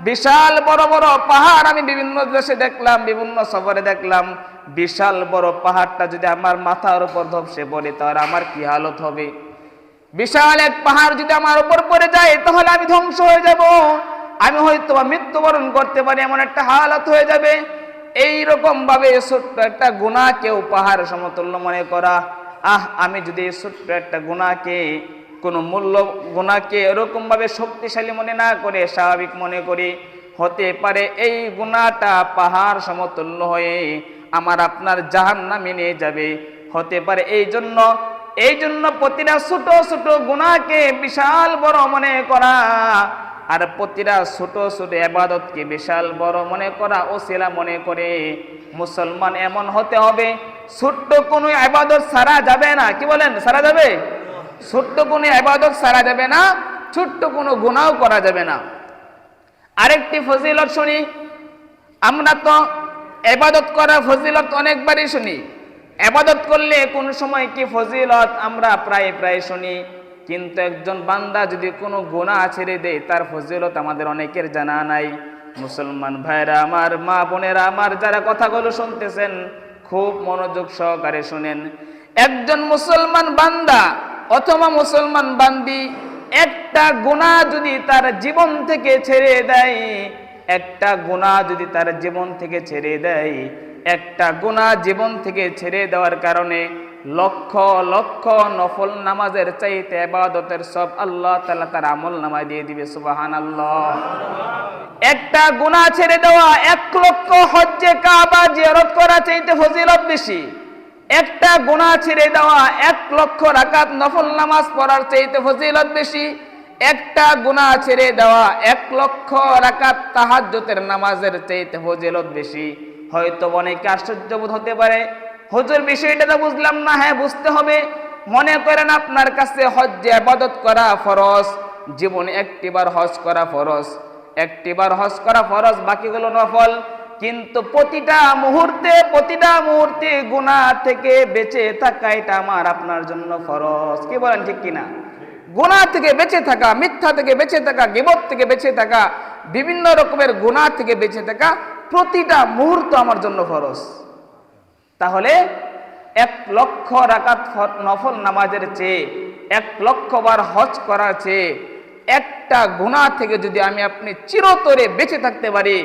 বিশাল বড় বড় পাহাড় আমি বিভিন্ন দেশে দেখলাম, বিভিন্ন সফরে দেখলাম। বিশাল বড় পাহাড়টা যদি আমার মাথার উপর ধপসে পড়ে, তাহলে আমার কি হালত হবে? বিশাল এক পাহাড় যদি আমার উপর পড়ে যায়, তাহলে আমি ধ্বংস হয়ে যাব। আমি হয়তো বা মৃত্যুবরণ করতে পারি, এমন একটা হালত হয়ে যাবে। এই রকম ভাবে ছোট্ট একটা গুণা কেউ পাহাড় সমতুল্য মনে করা। আহ, আমি যদি ছোট্ট একটা গুণাকে কোনো মূল্য গুণাকে এরকম ভাবে শক্তিশালী মনে না করে স্বাভাবিক মনে করি হতে পারে, এই গুণাটা পাহাড় সমতুল্য হয়ে আমার আপনার জাহান নামে নিয়ে যাবে। হতে পারে এই জন্য এই জন্য প্রতিটা ছোট ছোট গুণাকে বিশাল বড় মনে করা আর প্রতিটা ছোট ছোট এবাদতকে বিশাল বড় মনে করা ও সেলা মনে করে। মুসলমান এমন হতে হবে, ছোট্ট কোনো আবাদত সারা যাবে না। কি বলেন? সারা যাবে? ছোট্ট কোনো আবাদত সারা যাবে না, ছোট্ট কোনো গুণাও করা যাবে না। আরেকটি ফজিলত শুনি, আমরা তো এবাদত করা ফজিলত অনেকবারই শুনি। এবাদত করলে কোন সময় কি ফজিলত আমরা প্রায় প্রায় শুনি, কিন্তু একজন বান্দা যদি কোনো গোনা ছেড়ে দেয়, তার ফজিলত আমাদের অনেকের জানা নাই। মুসলমান ভাইরা আমার, মা বোনেরা আমার, যারা কথাগুলো শুনতেছেন, খুব মনোযোগ সহকারে শুনেন। একজন মুসলমান বান্দা অথবা মুসলমান বান্দি, একটা গুণা যদি তার জীবন থেকে ছেড়ে দেয়, একটা গুণা যদি তার জীবন থেকে ছেড়ে দেয়, একটা গুণা জীবন থেকে ছেড়ে দেওয়ার কারণে লক্ষ লক্ষ নফল নামাজের চাইতে আবাদতের সব আল্লাহ তালা তার আমল নামায় দিয়ে দিবে সুবাহান আল্লাহ একটা গুণা ছেড়ে দেওয়া এক লক্ষ হজ্জে কাবা জিয়ারত করা চাইতে ফজিলত বেশি। একটা গুণা ছেড়ে দেওয়া, এক লক্ষ রাকাত নফল নামাজ পড়ার চাইতে ফজিলত বেশি। একটা গুণা ছেড়ে দেওয়া, এক লক্ষ রাকাত তাহাজ্জতের নামাজের চাইতে ফজিলত বেশি। হয়তো অনেকে আশ্চর্য বোধ হতে পারে, হুজুর, বিষয়টা তো বুঝলাম না হ্যাঁ বুঝতে হবে। মনে করেন আপনার কাছে হজ্জে আবাদত করা ফরজ, জীবনে একটিবার হজ করা ফরজ। একটিবার হজ করা ফরজ, বাকিগুলো নফল। কিন্তু প্রতিটা মুহূর্তে প্রতিটা মুহূর্তে গুণা থেকে বেঁচে থাকা, এটা আমার আপনার জন্য ফরজ। কি বলেন ঠিক কিনা? গুণা থেকে বেঁচে থাকা, মিথ্যা থেকে বেঁচে থাকা, গিবত থেকে বেঁচে থাকা, বিভিন্ন রকমের গুণা থেকে বেঁচে থাকা, প্রতিটা মুহূর্ত আমার জন্য ফরজ। তাহলে এক লক্ষ রাকাত নফল নামাজের চেয়ে, এক লক্ষ বার হজ করার চেয়ে, একটা গুণা থেকে যদি আমি আপনি চিরতরে বেঁচে থাকতে পারি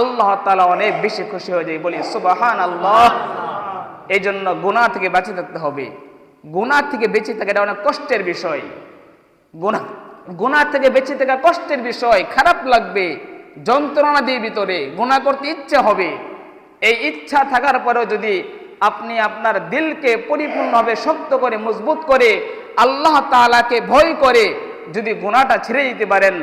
আল্লাহ তালা অনেক বেশি খুশি হয়ে যায়। বলি সুবাহান আল্লাহ এই জন্য গুণা থেকে বেঁচে থাকতে হবে। গুণা থেকে বেঁচে থাকা এটা অনেক কষ্টের বিষয়। গুণা গুণা থেকে বেঁচে থাকা কষ্টের বিষয়, খারাপ লাগবে যন্ত্রণা দিয়ে ভিতরে গুণা করতে ইচ্ছা হবে। এই ইচ্ছা থাকার পরেও যদি আপনি আপনার দিলকে পরিপূর্ণভাবে শক্ত করে, মজবুত করে, আল্লাহ তাআলাকে ভয় করে যদি গুণাটা ছেড়ে দিতে পারেন,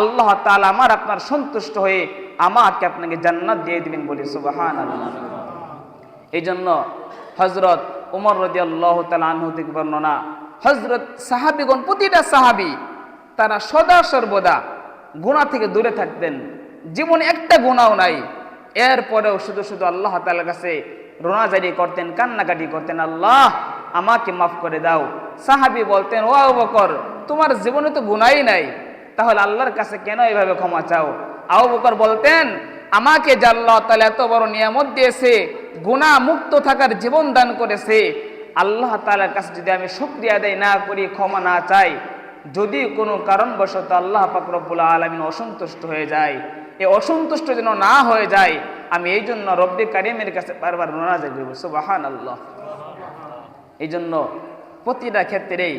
আল্লাহ তালা আমার আপনার সন্তুষ্ট হয়ে আমাকে আপনাকে জান্নাত দিয়ে দিবেন বলে সুবাহান এই জন্য হজরত উমর রদি আল্লাহ আনহু থেকে বর্ণনা হজরত সাহাবিগণ, প্রতিটা সাহাবি তারা সদা সর্বদা গুণা থেকে দূরে থাকতেন। জীবনে একটা গুণাও নাই। এরপরেও শুধু শুধু আল্লাহ তাআলার কাছে রোনাজারি করতেন, কান্নাকাটি করতেন, আল্লাহ, আমাকে মাফ করে দাও। সাহাবি বলতেন, ও বকর, তোমার জীবনে তো গুণাই নাই। তাহলে আল্লাহর কাছে কেন এভাবে ক্ষমা চাও? আবু বকর বলতেন, আমাকে যে আল্লাহ তাআলা এত বড় নিয়ামত দিয়েছে গুণা মুক্ত থাকার জীবন দান করেছে, আল্লাহ তালার কাছে যদি আমি শুকরিয়া আদায় না করি, ক্ষমা না চাই, যদি কোনো কারণবশত আল্লাহ পাক রব্বুল আলামিন অসন্তুষ্ট হয়ে যায়, এ অসন্তুষ্ট যেন না হয়ে যায়, আমি এই জন্য রব্বি কারিমের কাছে বারবার মোনাজাত করব সুবাহান আল্লাহ এই জন্য প্রতিটা ক্ষেত্রেই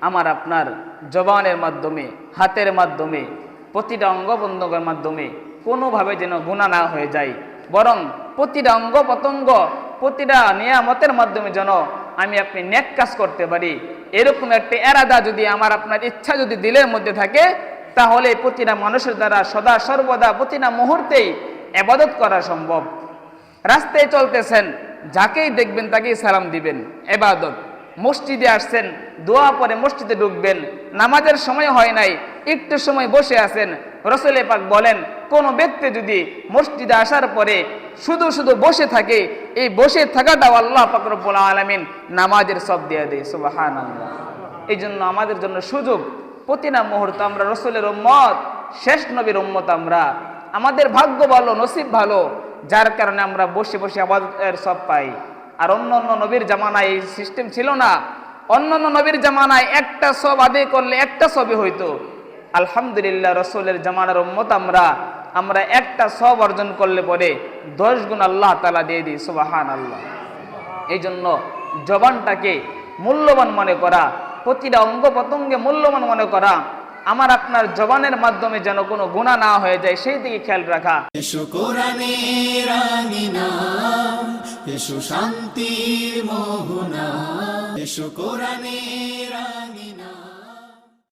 আমার আপনার জবানের মাধ্যমে, হাতের মাধ্যমে, প্রতিটা অঙ্গ প্রত্যঙ্গের মাধ্যমে কোনোভাবে যেন গুণা না হয়ে যায়। বরং প্রতিটা অঙ্গ প্রত্যঙ্গ প্রতিটা নিয়ামতের মাধ্যমে যেন আমি আপনি নেক কাজ করতে পারি। এরকম একটা এরাদা যদি আমার আপনার ইচ্ছা যদি দিলের মধ্যে থাকে, তাহলে প্রতিটা মানুষের দ্বারা সদা সর্বদা প্রতিটা মুহূর্তেই আবাদত করা সম্ভব। রাস্তায় চলতেছেন, যাকেই দেখবেন তাকেই সালাম দিবেন। এবাদত। মসজিদে আসছেন, দোয়া পরে মসজিদে ঢুকবেন, নামাজের সময় হয় নাই, একটু সময় বসে আছেন, রসলে পাক বলেন, কোন ব্যক্তি যদি মসজিদে আসার পরে শুধু শুধু বসে থাকে, এই বসে থাকাটাও আল্লাহ পাক রব্বুল আলামিন নামাজের সব দিয়ে দেয় সুবাহান এই জন্য আমাদের জন্য সুযোগ প্রতিটা মুহূর্ত আমরা রসুলের উম্মত, শেষ নবীর উম্মত আমরা। আমাদের ভাগ্য ভালো, নসিব ভালো, যার কারণে আমরা বসে বসে আবাদতের সব পাই। আর অন্য অন্য নবীর জামানায় এই সিস্টেম ছিল না। অন্য অন্য নবীর জামানায় একটা সব আদায় করলে একটা সবই হইতো। আলহামদুলিল্লাহ, রসুলের জামানার উম্মত আমরা। আমরা একটা সব অর্জন করলে পরে দশ গুণ আল্লাহ তালা দিয়ে দিই সুবাহান আল্লাহ এই জন্য জবানটাকে মূল্যবান মনে করা, প্রতিটা অঙ্গ প্রত্যঙ্গে মূল্যবান মনে করা আমার আপনার জবানের মাধ্যমে যেন কোনো গুণা না হয়ে যায়, সেই দিকে খেয়াল রাখা। শান্তির মোহনা।